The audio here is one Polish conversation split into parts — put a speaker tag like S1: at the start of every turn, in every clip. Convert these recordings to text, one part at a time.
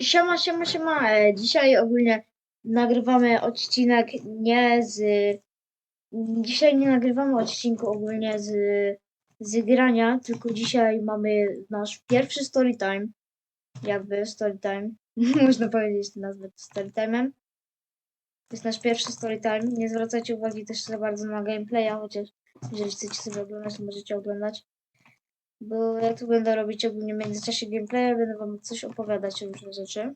S1: Siema, siema, siema. E, Dzisiaj ogólnie nagrywamy odcinek nie z. Dzisiaj nie nagrywamy odcinku ogólnie z, z grania, tylko dzisiaj mamy nasz pierwszy story time. Jakby story time. Można powiedzieć nazwę story time'em. To jest nasz pierwszy story time. Nie zwracajcie uwagi też za bardzo na gameplaya, chociaż jeżeli chcecie sobie oglądać, to możecie oglądać. Bo ja tu będę robić ogólnie w międzyczasie gameplaya, będę wam coś opowiadać różne rzeczy.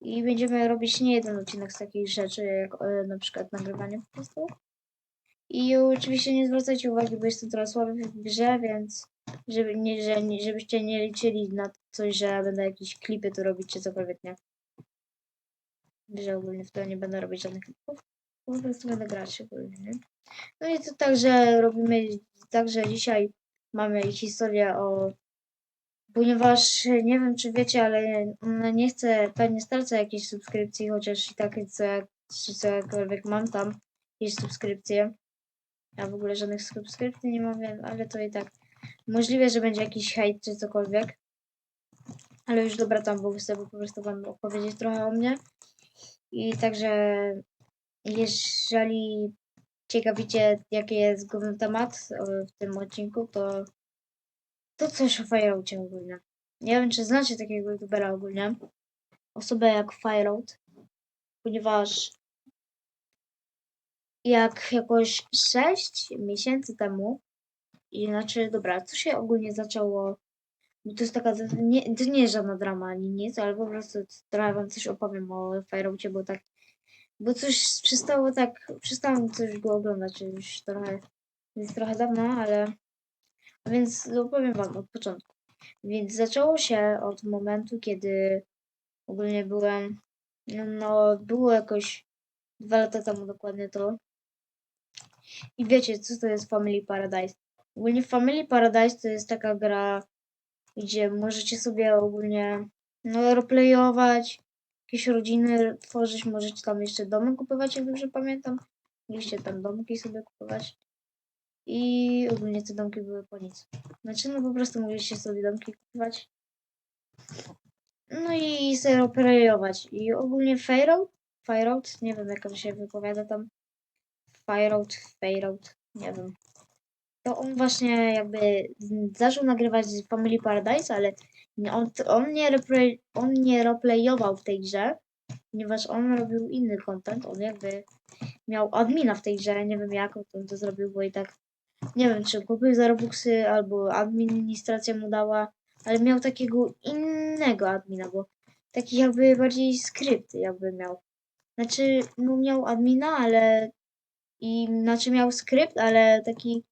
S1: I będziemy robić nie jeden odcinek z takich rzeczy, jak e, na przykład nagrywanie po prostu. I oczywiście nie zwracajcie uwagi, bo jestem trochę słaby w grze, więc żeby nie, że, nie, żebyście nie liczyli na coś, że będę jakieś klipy tu robić, czy cokolwiek, nie. Że ogólnie w to nie będę robić żadnych klipów. Po prostu będę grać ogólnie, nie? No i to także robimy, także dzisiaj mamy historię o. Ponieważ nie wiem, czy wiecie, ale ona nie chce, pewnie stracę jakiejś subskrypcji, chociaż i tak co, czy cokolwiek mam tam jakieś subskrypcje. Ja w ogóle żadnych subskrypcji nie mam, ale to i tak możliwe, że będzie jakiś hejt czy cokolwiek. Ale już dobra tam, bo chcę po prostu wam opowiedzieć trochę o mnie. I także jeżeli ciekawicie, jaki jest główny temat e, w tym odcinku, to to coś o Fireoutie ogólnie. Nie wiem, czy znacie takiego youtubera ogólnie. Osobę jak Fireout. Ponieważ jak jakoś 6 miesięcy temu, i znaczy, dobra, co się ogólnie zaczęło, bo to jest taka, to nie, to nie jest żadna drama ani nic, ale po prostu trochę wam coś opowiem o Fireoutie, bo tak, bo coś przestało tak, przestałam coś go oglądać już trochę, jest trochę dawno, ale więc opowiem Wam od początku. Więc zaczęło się od momentu, kiedy ogólnie byłem, no było jakoś dwa lata temu dokładnie to. I wiecie, co to jest Family Paradise? Ogólnie Family Paradise to jest taka gra, gdzie możecie sobie ogólnie no, roleplayować, jakieś rodziny tworzyć, możecie tam jeszcze domy kupować, jak dobrze pamiętam. Mogliście tam domki sobie kupować. I ogólnie te domki były po nic. Znaczy, no po prostu mogliście sobie domki kupować. No i sobie operować. I ogólnie Fireout, Fireout, nie wiem jak to się wypowiada tam. Fireout, Fireout, nie wiem. To on właśnie jakby zaczął nagrywać Family Paradise, ale on, on, nie, replay, on nie roleplayował w tej grze, ponieważ on robił inny content. On jakby miał admina w tej grze, nie wiem jak on to zrobił, bo i tak nie wiem, czy kupił za Robuxy albo administracja mu dała, ale miał takiego innego admina, bo taki jakby bardziej skrypt jakby miał. Znaczy, no miał admina, ale i znaczy miał skrypt, ale taki,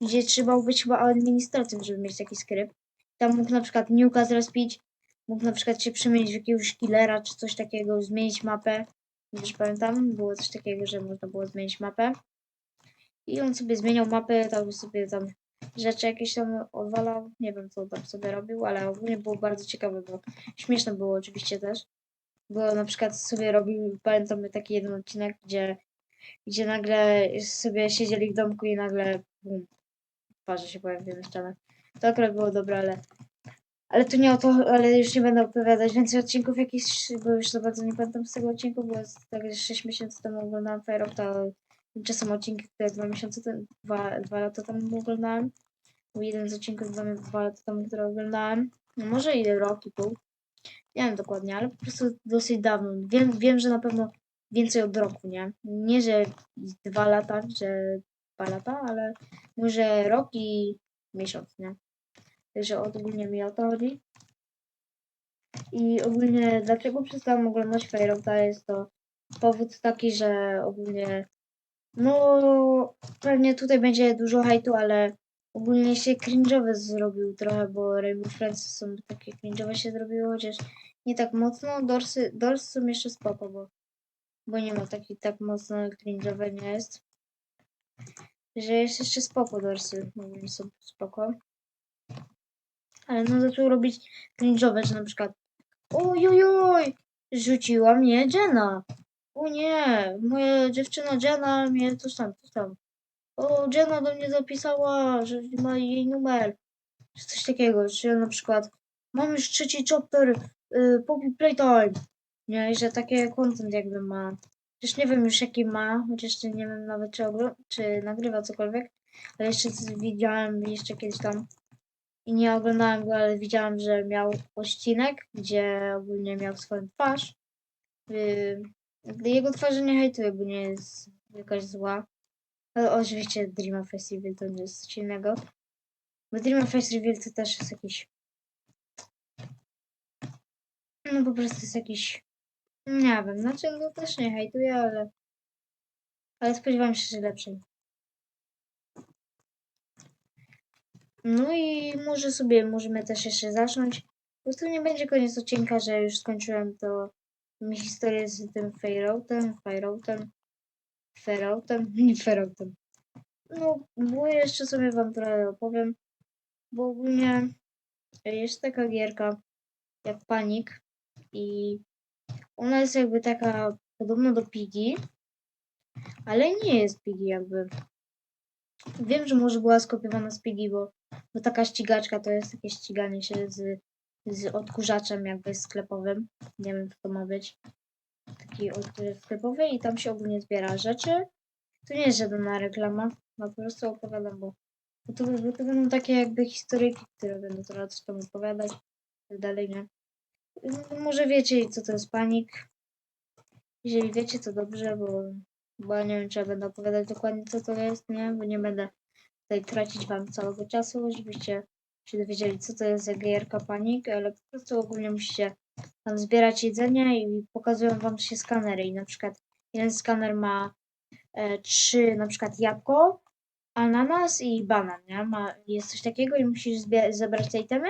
S1: gdzie trzeba być chyba administratorem, żeby mieć taki skrypt. Tam mógł na przykład Nuka zrespić, mógł na przykład się przemienić w jakiegoś killera czy coś takiego, zmienić mapę. Już pamiętam, było coś takiego, że można było zmienić mapę. I on sobie zmieniał mapę, tam sobie tam rzeczy jakieś tam odwalał. Nie wiem, co tam sobie robił, ale ogólnie było bardzo ciekawe, bo śmieszne było oczywiście też. Bo na przykład sobie robił, pamiętam taki jeden odcinek, gdzie, gdzie nagle sobie siedzieli w domku i nagle bum, twarze się pojawiły na ścianach. To akurat było dobre, ale ale to nie o to, ale już nie będę opowiadać więcej odcinków jakichś, bo już za bardzo nie pamiętam z tego odcinku, bo tak, że 6 miesięcy temu oglądałam Fireouta, Tymczasem odcinki, które dwa miesiące temu, dwa, dwa lata temu oglądałem. Był jeden z odcinków dwa, dwa lata temu, który oglądałem. No może i rok i pół. Nie wiem dokładnie, ale po prostu dosyć dawno. Wiem, wiem, że na pewno więcej od roku, nie? Nie, że dwa lata, że dwa lata, ale może rok i miesiąc, nie? Także ogólnie mi o to chodzi. I ogólnie dlaczego przestałam oglądać Fairy'ota jest to powód taki, że ogólnie no, pewnie tutaj będzie dużo hejtu, ale ogólnie się cringe'owe zrobił trochę, bo Rainbow Friends są takie cringe'owe się zrobiło, chociaż nie tak mocno. Dorsy, Dorsy są jeszcze spoko, bo, bo nie ma takich tak mocno cringe'owe nie jest. Że jest jeszcze spoko Dorsy, ogólnie są spoko. Ale no zaczął robić cringe'owe, że na przykład ojojoj, rzuciła mnie Jenna. O nie, moja dziewczyna Jenna mnie coś tam, coś tam. O, Jenna do mnie zapisała, że ma jej numer. Czy coś takiego, czy na przykład mam już trzeci chopper, y, Poppy Playtime. Nie, że takie content jakby ma. Przecież nie wiem już jaki ma, chociaż nie wiem nawet czy, ogro- czy nagrywa cokolwiek, ale jeszcze widziałem jeszcze kiedyś tam i nie oglądałem go, ale widziałem, że miał odcinek, gdzie ogólnie miał swoją twarz. Y, jego twarzy nie hejtuję, bo nie jest jakaś zła. Ale oczywiście Dream Festival to nie jest coś innego. Bo Dream Festival to też jest jakiś. No po prostu jest jakiś. Nie wiem, znaczy no też nie hejtuję, ale. Ale spodziewam się, że lepszej. No i może sobie możemy też jeszcze zacząć. Bo to nie będzie koniec odcinka, że już skończyłem to mi historię z tym Fairoutem, Fairoutem, Ferautem, nie Ferautem. No, bo jeszcze sobie wam trochę opowiem, bo ogólnie jest taka gierka jak Panik i ona jest jakby taka podobna do Piggy, ale nie jest Piggy jakby. Wiem, że może była skopiowana z Piggy, bo, bo taka ścigaczka to jest takie ściganie się z, z odkurzaczem jakby sklepowym. Nie wiem, co to ma być. Taki odkurzacz sklepowy i tam się ogólnie zbiera rzeczy. To nie jest żadna reklama, no po prostu opowiadam, bo, bo, to, bo to będą takie jakby historyjki, które będę teraz tam opowiadać i tak dalej, nie? No, Może wiecie, co to jest panik. Jeżeli wiecie, to dobrze, bo, bo ja nie wiem, czy ja będę opowiadać dokładnie, co to jest, nie? Bo nie będę tutaj tracić wam całego czasu, żebyście się dowiedzieli, co to jest za gierka panik, ale po prostu ogólnie musicie tam zbierać jedzenie i pokazują wam się skanery i na przykład jeden skaner ma e, trzy na przykład jabłko, ananas i banan, nie? Ma, jest coś takiego i musisz zebrać te itemy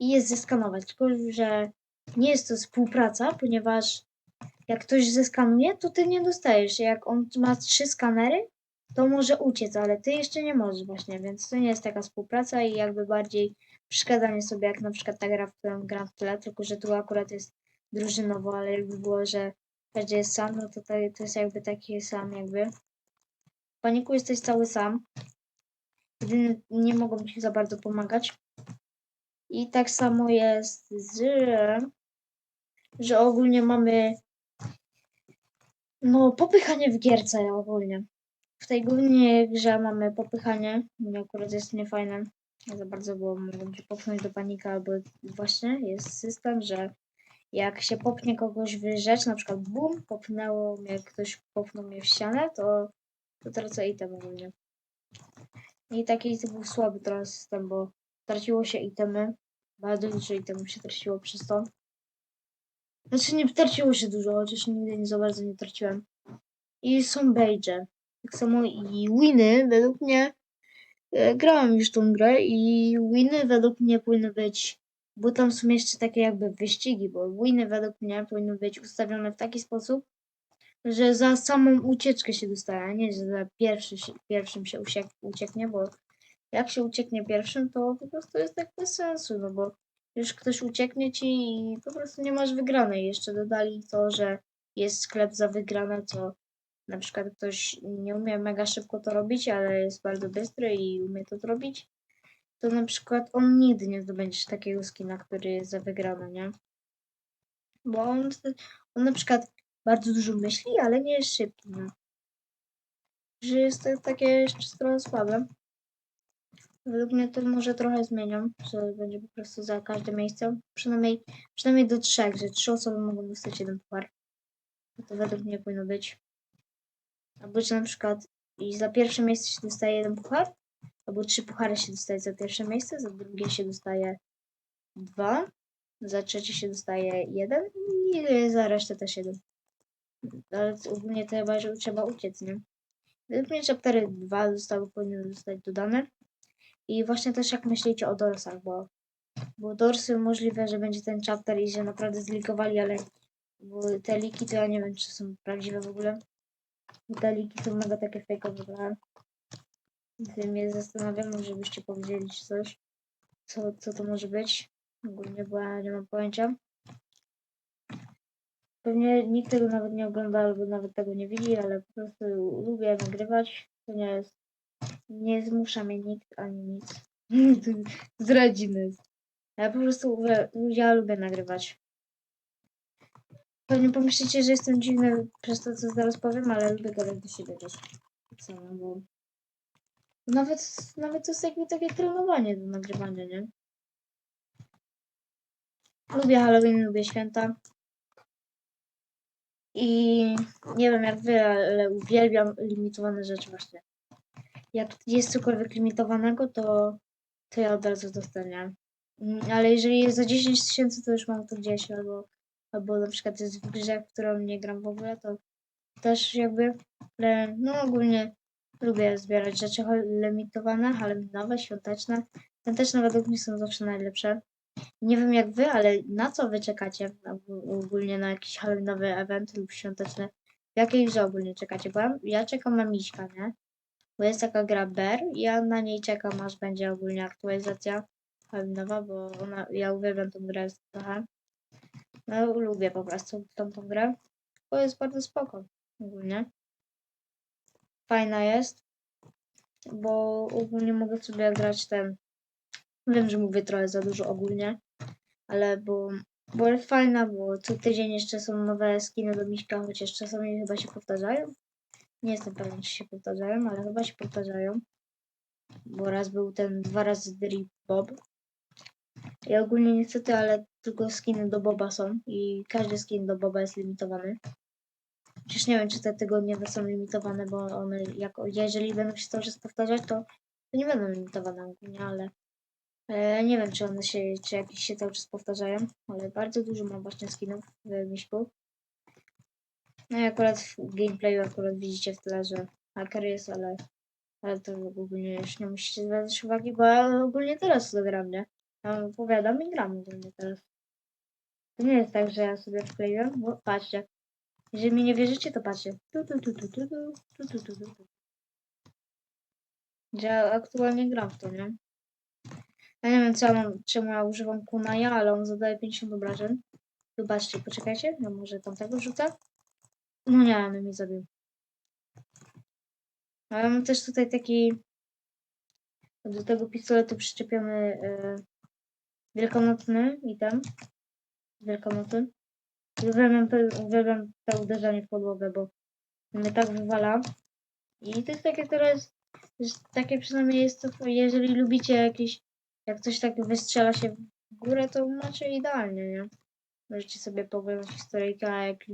S1: i je zeskanować. Tylko, że nie jest to współpraca, ponieważ jak ktoś zeskanuje, to ty nie dostajesz. Jak on ma trzy skanery, to może uciec, ale ty jeszcze nie możesz właśnie, więc to nie jest taka współpraca i jakby bardziej przeszkadzanie sobie, jak na przykład ta gra, w którą gram w tyle, tylko że tu akurat jest drużynowo, ale jakby było, że każdy jest sam, no to to, jest jakby taki sam jakby. W paniku jesteś cały sam. Jedynie nie mogą ci za bardzo pomagać. I tak samo jest z, że ogólnie mamy no popychanie w gierce ogólnie. W tej głównej grze mamy popychanie, mnie akurat jest niefajne za bardzo, bo mogą cię popchnąć do panika, albo właśnie jest system, że jak się popnie kogoś w rzecz, na przykład bum, popnęło mnie, ktoś popchnął mnie w ścianę, to, to tracę item ogólnie. I taki był słaby trochę system, bo traciło się itemy, bardzo dużo itemów się traciło przez to. Znaczy nie traciło się dużo, chociaż nigdy nie za bardzo nie traciłem. I są beige. Tak samo i winy według mnie. E, grałem już tą grę i winy według mnie powinny być. Bo tam są jeszcze takie jakby wyścigi, bo winy według mnie powinny być ustawione w taki sposób, że za samą ucieczkę się dostaje, a nie że za pierwszy, pierwszym się uciek, ucieknie, bo jak się ucieknie pierwszym, to po prostu jest tak bez sensu, no bo już ktoś ucieknie ci i po prostu nie masz wygranej. Jeszcze dodali to, że jest sklep za wygrane, co na przykład ktoś nie umie mega szybko to robić, ale jest bardzo bystry i umie to zrobić, to na przykład on nigdy nie zdobędzie takiego skina, który jest za wygrane, nie? Bo on, on na przykład bardzo dużo myśli, ale nie jest szybki, nie? Że jest to takie jeszcze trochę słabe. Według mnie to może trochę zmienią, że będzie po prostu za każde miejsce, przynajmniej, przynajmniej do trzech, że trzy osoby mogą dostać jeden puchar. To według mnie powinno być. Albo że na przykład i za pierwsze miejsce się dostaje jeden puchar, albo trzy puchary się dostaje za pierwsze miejsce, za drugie się dostaje dwa, za trzecie się dostaje jeden i za resztę też jeden. Ale ogólnie to chyba, że trzeba uciec, nie? Według mnie chaptery 2 zostały powinny zostać dodane. I właśnie też jak myślicie o dorsach, bo, bo dorsy możliwe, że będzie ten chapter i że naprawdę zlikowali, ale bo te liki to ja nie wiem, czy są prawdziwe w ogóle. Bo te liki są mega takie. Więc mnie zastanawiam, żebyście powiedzieli coś, co, co to może być. Ogólnie, bo ja nie mam pojęcia. Pewnie nikt tego nawet nie ogląda, albo nawet tego nie widzi, ale po prostu lubię nagrywać. To nie jest, nie zmusza mnie nikt ani nic. Zdradziny. Ja po prostu uwiel- ja lubię nagrywać. Pewnie pomyślicie, że jestem dziwny przez to, co zaraz powiem, ale lubię gadać do siebie też. Co, no bo... Nawet, nawet to jest jakby takie trenowanie do nagrywania, nie? Lubię Halloween, lubię święta. I nie wiem jak wy, ale uwielbiam limitowane rzeczy właśnie. Jak jest cokolwiek limitowanego, to, to ja od razu dostaniam. Ale jeżeli jest za 10 tysięcy, to już mam to gdzieś, albo, albo na przykład jest w grze, w którą nie gram w ogóle, to też jakby, ale no ogólnie lubię zbierać rzeczy limitowane, halloweenowe, świąteczne. Te też nawet według mnie są zawsze najlepsze. Nie wiem jak wy, ale na co wy czekacie ogó- ogólnie na jakiś halloweenowy event lub świąteczny? W jakiej grze ogólnie czekacie? Bo ja, ja czekam na Miśka, nie? Bo jest taka gra Bear ja na niej czekam aż będzie ogólnie aktualizacja halloweenowa, bo ona, ja uwielbiam tą grę trochę. No lubię po prostu tą, tą grę, bo jest bardzo spoko ogólnie. Fajna jest, bo ogólnie mogę sobie grać ten Wiem, że mówię trochę za dużo ogólnie, ale bo, bo jest fajna, bo co tydzień jeszcze są nowe skiny do Miśka, chociaż czasami chyba się powtarzają. Nie jestem pewien, czy się powtarzają, ale chyba się powtarzają. Bo raz był ten dwa razy Drip Bob. I ogólnie niestety, ale tylko skiny do Boba są i każdy skin do Boba jest limitowany. Przecież nie wiem, czy te tygodniowe są limitowane, bo one, jako, jeżeli będą się cały czas powtarzać, to, to nie będą limitowane ogólnie, ale E, nie wiem, czy one się, czy jakieś się cały czas powtarzają, ale bardzo dużo mam właśnie skinów w Miśku. No i akurat w gameplayu akurat widzicie w tle, że hacker jest, ale, ale to ogólnie już nie musicie zwracać uwagi, bo ja ogólnie teraz to gram, nie? Ja opowiadam i gram ogólnie teraz. To nie jest tak, że ja sobie wkleiłem, bo patrzcie. Jeżeli mi nie wierzycie, to patrzcie. Tu, tu, tu, tu, tu, tu, tu, tu, tu, tu. Ja aktualnie gram w to, nie? Ja nie wiem, co ja mam, czemu ja używam kunaja, ale on zadaje 50 obrażeń. Zobaczcie, poczekajcie, ja może tamtego rzucę. No nie, on mnie zabił. A ja mam też tutaj taki do tego pistoletu przyczepiony e, wielkanocny item. Wielkanocy. I Uwielbiam, uwielbiam te uderzenie w podłogę, bo mnie tak wywala. I to jest takie teraz, takie przynajmniej jest to, jeżeli lubicie jakieś jak coś tak wystrzela się w górę, to macie idealnie, nie? Możecie sobie pooglądać historyjkę, a jak, a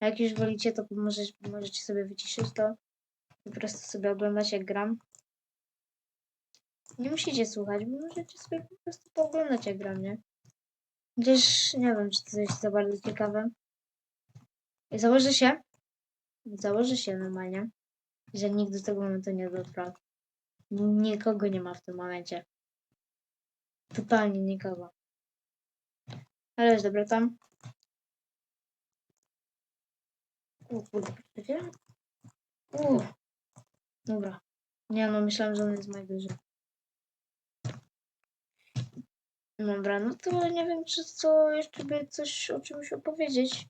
S1: jak już wolicie, to może, możecie sobie wyciszyć to. Po prostu sobie oglądać jak gram. Nie musicie słuchać, bo możecie sobie po prostu pooglądać jak gram, nie? Chociaż nie wiem, czy to jest za bardzo ciekawe. I założę się, założę się normalnie, że nikt do tego momentu nie dotrwał. Nikogo nie ma w tym momencie. Totalnie nikogo. Ale już dobra tam. O kurde, wiecie? Uff. Dobra. Nie no, myślałem, że on jest najwyżej. Dobra, no to nie wiem, czy co jeszcze by coś o czymś opowiedzieć.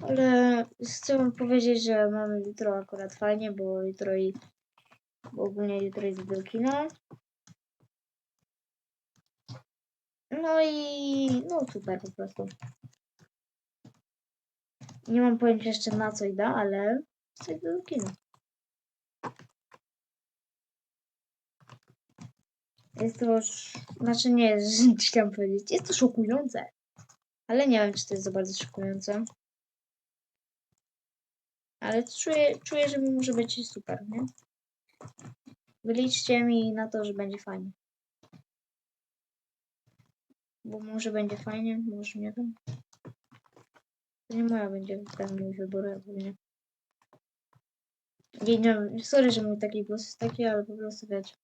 S1: Ale chcę wam powiedzieć, że mamy jutro akurat fajnie, bo jutro i bo ogólnie jutro jest do kina. No i no super po prostu. Nie mam pojęcia jeszcze na co idę, ale chcę do kina. Jest to już, znaczy nie jest, chciałam powiedzieć, jest to szokujące. Ale nie wiem, czy to jest za bardzo szokujące. Ale czuję, czuję, że może być super, nie? Wyliczcie mi na to, że będzie fajnie. Bo może będzie fajnie, może nie wiem. To nie moja będzie ten mój wybór ogólnie. Nie, nie wiem, sorry, że mój taki głos jest taki, ale po prostu wiecie.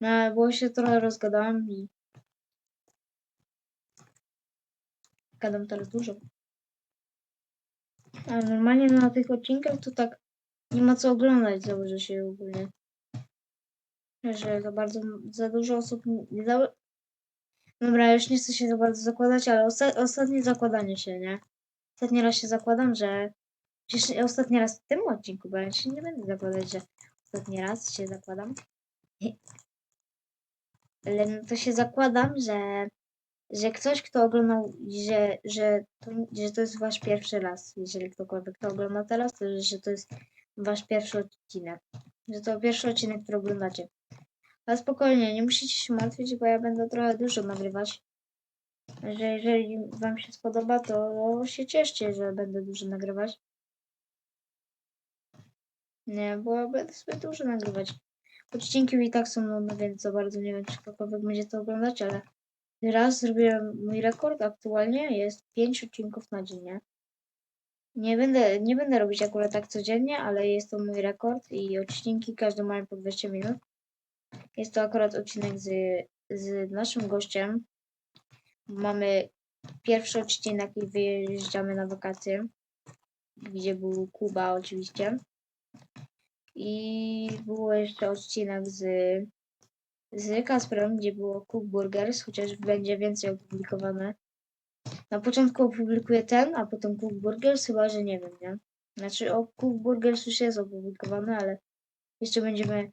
S1: No, bo się trochę rozgadałem i gadam teraz dużo. A normalnie na tych odcinkach to tak nie ma co oglądać, założę się ogólnie. Że za bardzo, za dużo osób nie za... Dobra, już nie chcę się za bardzo zakładać, ale osta ostatnie zakładanie się, nie? Ostatni raz się zakładam, że... Przecież ostatni raz w tym odcinku, bo ja się nie będę zakładać, że ostatni raz się zakładam. Ale no to się zakładam, że że ktoś, kto oglądał, że, że, to, że to jest wasz pierwszy raz, jeżeli ktokolwiek to ogląda teraz, to że to jest wasz pierwszy odcinek. Że to pierwszy odcinek, który oglądacie. Ale spokojnie, nie musicie się martwić, bo ja będę trochę dużo nagrywać. Że jeżeli wam się spodoba, to się cieszcie, że będę dużo nagrywać. Nie, bo będę sobie dużo nagrywać. Odcinki i tak są nudne, więc za bardzo nie wiem, czy ktokolwiek będzie to oglądać, ale raz zrobiłem mój rekord aktualnie, jest 5 odcinków na dzień, nie? Będę, nie będę robić akurat tak codziennie, ale jest to mój rekord i odcinki każdy mają po 20 minut. Jest to akurat odcinek z, z naszym gościem. Mamy pierwszy odcinek i wyjeżdżamy na wakacje, gdzie był Kuba oczywiście. I było jeszcze odcinek z, z Kasprem, gdzie było Cook Burgers, chociaż będzie więcej opublikowane. Na początku opublikuję ten, a potem Cook Burgers, chyba że nie wiem, nie? Znaczy o Cook Burgers już jest opublikowane, ale jeszcze będziemy.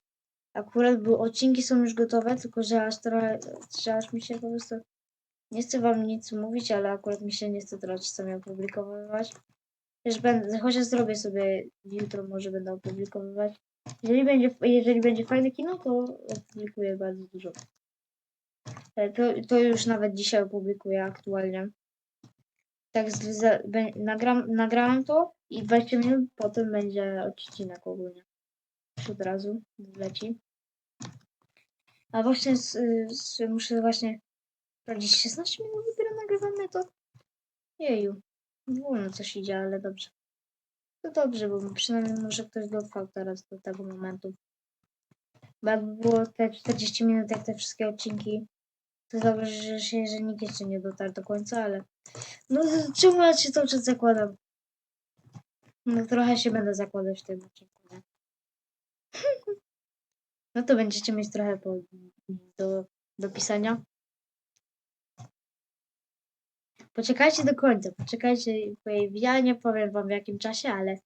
S1: Akurat były odcinki są już gotowe, tylko że aż trochę, że aż mi się po prostu. Nie chcę wam nic mówić, ale akurat mi się nie chce teraz czasami opublikowywać. Też będę, chociaż zrobię sobie jutro, może będę opublikowywać. Jeżeli będzie, jeżeli będzie fajne kino, to opublikuję bardzo dużo. E, To, to już nawet dzisiaj opublikuję aktualnie. Tak, z, nagram, nagrałem to i 20 minut potem będzie odcinek ogólnie. Od razu leci. A właśnie z, z, muszę właśnie sprawdzić 16 minut dopiero nagrywane to. Jeju. Wolno coś idzie, ale dobrze. To dobrze, bo przynajmniej może ktoś dotrwał teraz do tego momentu. Bo jakby było te 40 minut jak te wszystkie odcinki, to dobrze, że, się, że nikt jeszcze nie dotarł do końca, ale no ja się cały czas zakładam? No trochę się będę zakładać w tym odcinku? No to będziecie mieć trochę po, do, do pisania. Poczekajcie do końca, poczekajcie, ja nie powiem wam w jakim czasie, ale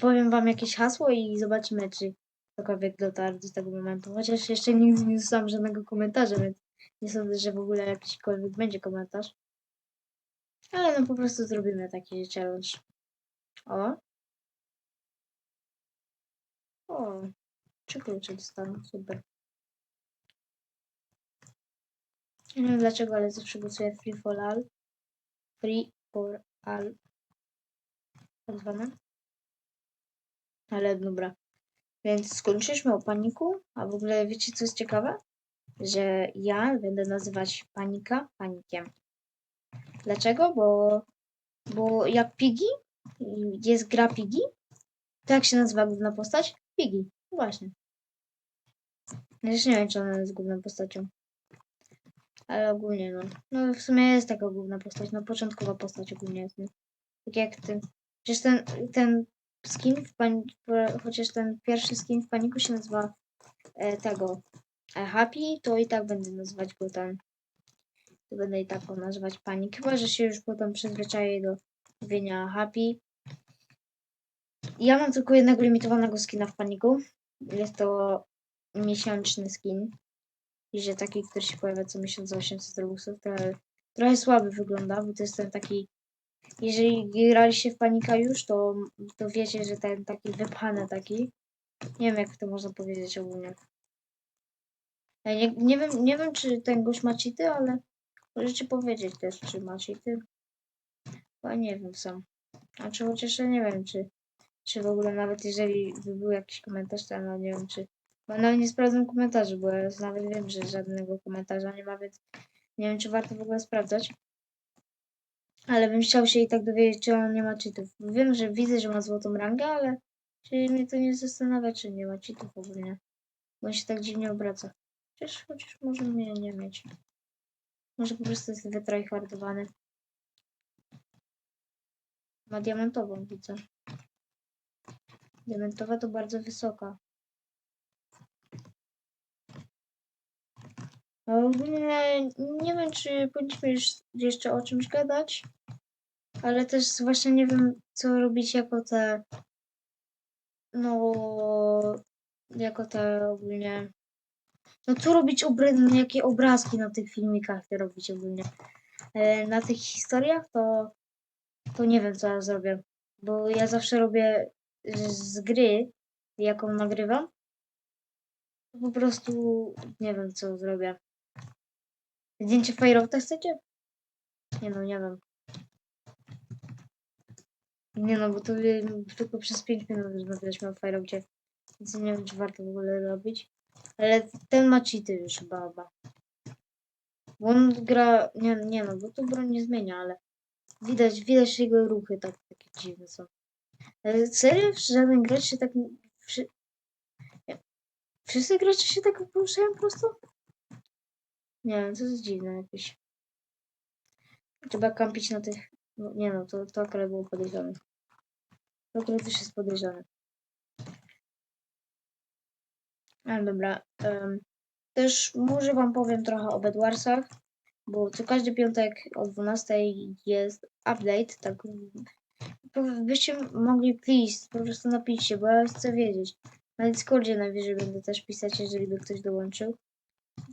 S1: powiem wam jakieś hasło i zobaczymy, czy ktokolwiek dotarł do tego momentu. Chociaż jeszcze nigdy nie dostałam żadnego komentarza, więc nie sądzę, że w ogóle jakiśkolwiek będzie komentarz. Ale no po prostu zrobimy taki challenge. O. O. Trzy klucze dostanę, super. Nie wiem dlaczego, ale zawsze głosuję free for all. Free for all. Tak zwane. Ale dobra. Więc skończyliśmy o paniku, a w ogóle wiecie co jest ciekawe? Że ja będę nazywać panika panikiem. Dlaczego? Bo, bo jak Piggy, jest gra Piggy, to jak się nazywa główna postać? Piggy. Właśnie. Ja też nie wiem, czy ona jest główną postacią. Ale ogólnie no. No w sumie jest taka główna postać, no początkowa postać ogólnie jest? Tak jak ten. Przecież ten, ten skin w chociaż ten pierwszy skin w paniku się nazywa e, tego e, Happy, to i tak będę nazywać go ten. To będę i tak go nazywać panik. Chyba, że się już potem przyzwyczaję do mówienia Happy. Ja mam tylko jednego limitowanego skina w paniku. Jest to miesięczny skin. I że taki, który się pojawia co miesiąc za 800 robuxów, trochę, trochę słaby wygląda, bo to jest ten taki. Jeżeli graliście w panika już, to, to wiecie, że ten taki wypchany taki. Nie wiem, jak to można powiedzieć ogólnie. Nie, nie, wiem, nie wiem, czy ten gość ma cheaty, ale możecie powiedzieć też, czy ma cheaty. Bo nie wiem sam. A czy chociaż ja nie wiem, czy, czy w ogóle nawet jeżeli by był jakiś komentarz, to ja nawet nie wiem, czy bo nawet nie sprawdzam komentarzy, bo ja nawet wiem, że żadnego komentarza nie ma, więc nie wiem, czy warto w ogóle sprawdzać. Ale bym chciał się i tak dowiedzieć, czy on nie ma cheatów. Wiem, że widzę, że ma złotą rangę, ale czy mnie to nie zastanawia, czy nie ma cheatów ogólnie. Bo on się tak dziwnie obraca. Chociaż, chociaż może mnie nie mieć. Może po prostu jest wytryhardowany. Ma diamentową, widzę. Diamentowa to bardzo wysoka. Ogólnie nie wiem, czy powinniśmy już jeszcze o czymś gadać, ale też właśnie nie wiem, co robić jako te, no, jako te ogólnie, No co robić obra no, jakie obrazki na tych filmikach ty robić ogólnie? E, na tych historiach to, to nie wiem co ja zrobię. Bo ja zawsze robię z gry, jaką nagrywam. Po prostu nie wiem co zrobię. Zdjęcie Fireouta chcecie? Nie no, nie wiem. Nie no, bo to tylko przez 5 minut rozmawialiśmy o Fireoutie. Więc nie wiem, czy warto w ogóle robić. Ale ten ma cheaty już chyba. Bo on gra... Nie, nie no, bo tu broń nie zmienia, ale widać, widać jego ruchy tak, takie dziwne są. Ale serio? Żaden gracz się tak... Wszyscy gracze się tak poruszają po prostu? Nie wiem, to jest dziwne jakieś. Trzeba kampić na tych... No, nie no, to, to akurat było podejrzane. To akurat też jest podejrzane. Ale dobra. em, też może wam powiem trochę o Bedwarsach, bo co każdy piątek o 12 jest update, tak byście mogli please, po prostu napiszcie, bo ja chcę wiedzieć. Na Discordzie najwyżej będę też pisać, jeżeli by ktoś dołączył.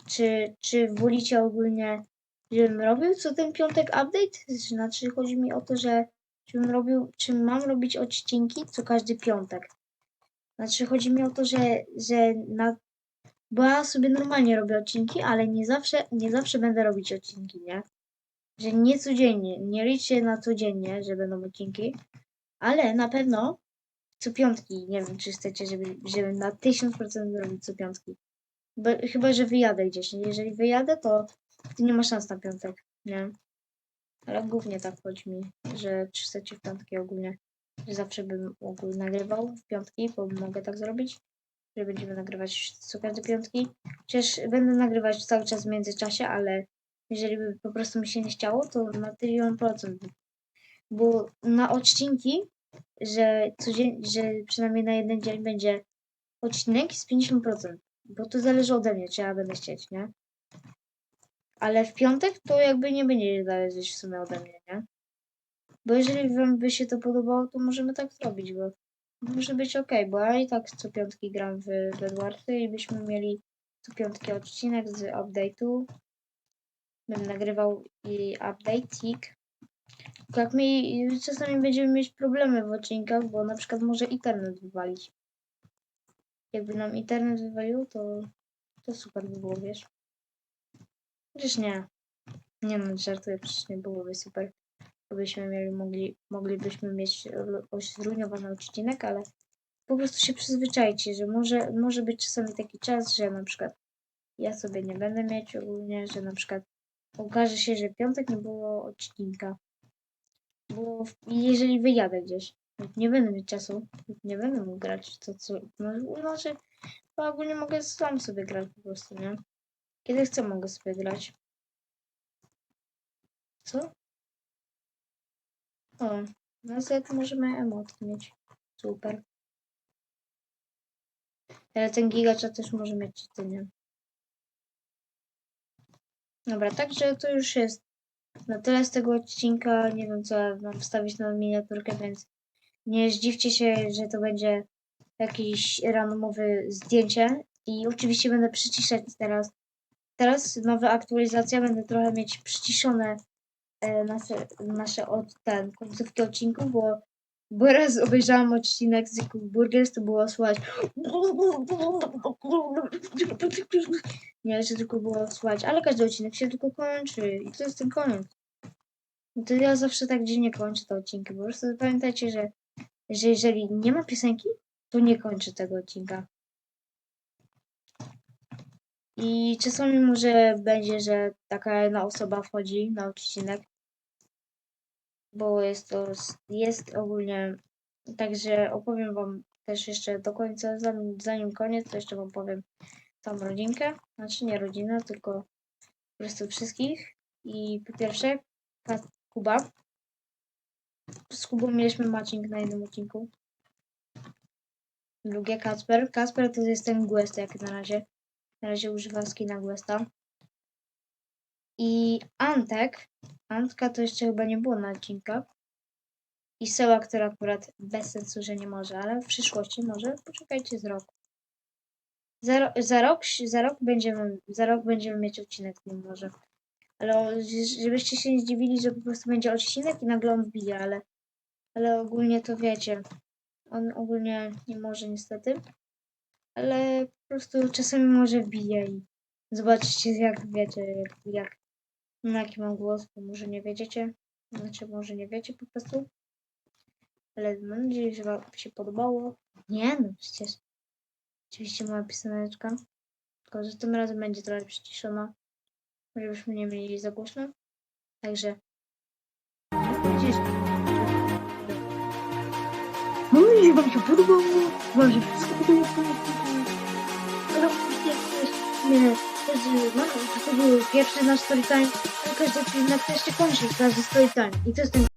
S1: Czy, czy wolicie ogólnie, żebym robił co ten piątek update? Znaczy chodzi mi o to, że żebym robił, czy mam robić odcinki co każdy piątek. Znaczy chodzi mi o to, że, że na bo ja sobie normalnie robię odcinki, ale nie zawsze, nie zawsze będę robić odcinki, nie? Że nie codziennie, nie liczcie na codziennie, że będą odcinki, ale na pewno co piątki, nie wiem czy chcecie, żeby, żeby na 1000% robić co piątki. Bo, chyba, że wyjadę gdzieś, jeżeli wyjadę, to, nie ma szans na piątek, nie? Ale głównie tak chodzi mi, że chcecie w piątki ogólnie, że zawsze bym ogólnie nagrywał w piątki, bo mogę tak zrobić że będziemy nagrywać co piątki. Chociaż będę nagrywać cały czas w międzyczasie, ale jeżeli by po prostu mi się nie chciało, to na tylion procent. Bo na odcinki, że, codziennie, że przynajmniej na jeden dzień będzie odcinek z 50%. Bo to zależy ode mnie, czy ja będę chcieć, nie? Ale w piątek to jakby nie będzie zależeć w sumie ode mnie, nie? Bo jeżeli wam by się to podobało, to możemy tak zrobić, bo może być ok, bo ja i tak co piątki gram w Bedwarsy i byśmy mieli co piątki odcinek z update'u. Będę nagrywał i update'ik. Jak mi czasami będziemy mieć problemy w odcinkach, bo na przykład może internet wywalić. Jakby nam internet wywalił, to, to super by było, wiesz. Przecież nie. Nie no, żartuję, przecież nie byłoby super. Byśmy mieli, mogli, moglibyśmy mieć ru- zrujnowany odcinek, ale po prostu się przyzwyczajcie, że może, może być czasami taki czas, że na przykład ja sobie nie będę mieć ogólnie, że na przykład okaże się, że piątek nie było odcinka. Bo jeżeli wyjadę gdzieś, nie będę mieć czasu, nie będę mógł grać, to co, no, znaczy, bo ogólnie mogę sam sobie grać po prostu, nie? Kiedy chcę, mogę sobie grać. Co? O, no z możemy emotki mieć. Super. Ale ten gigacza też może mieć czytanie. Dobra, także to już jest na tyle z tego odcinka. Nie wiem, co mam wstawić na miniaturkę, więc nie zdziwcie się, że to będzie jakieś randomowe zdjęcie. I oczywiście będę przyciszać teraz. Teraz nowa aktualizacja, będę trochę mieć przyciszone e, nasze, nasze od, ten, końcówki odcinków, bo, bo raz obejrzałam odcinek z Burgers, to było słychać nie, że tylko było słychać, ale każdy odcinek się tylko kończy i to jest ten koniec. No to ja zawsze tak dziwnie kończę te odcinki, po prostu pamiętajcie, że, że jeżeli nie ma piosenki, to nie kończę tego odcinka. I czasami może będzie, że taka jedna osoba wchodzi na odcinek, bo jest to, jest ogólnie, także opowiem wam też jeszcze do końca, zanim, zanim koniec, to jeszcze wam powiem tą rodzinkę, znaczy nie rodzinę, tylko po prostu wszystkich. I po pierwsze, Kuba. Z Kubą mieliśmy matching na jednym odcinku. Drugie Kacper. Kacper to jest ten Guest jak na razie. Na razie używa skina Guesta. I Antek. Antka to jeszcze chyba nie było na odcinkach. I Seła, która akurat bez sensu, że nie może, ale w przyszłości może. Poczekajcie z rok. Za, za, rok, za, rok będziemy, za rok będziemy mieć odcinek z nim może. Ale żebyście się nie zdziwili, że po prostu będzie odcinek i nagle on wbije, ale, ale ogólnie to wiecie. On ogólnie nie może niestety. Ale po prostu czasami może wbije i zobaczycie jak wiecie, jak, jak no, jaki mam głos, bo może nie wiedziecie. Znaczy może nie wiecie po prostu. Ale mam nadzieję, że wam się podobało. Nie no, przecież. Oczywiście moja pioseneczka. Tylko, że tym razem będzie trochę przyciszona. Żebyśmy nie mieli za głośno. Także. Gdzieś. No i wam się podobało. Wam się wszystko podobało. Ale oczywiście też nie. No, to był pierwszy nasz storytime. Każdy odcinek też się kończy. Każdy storytime. I to jest ten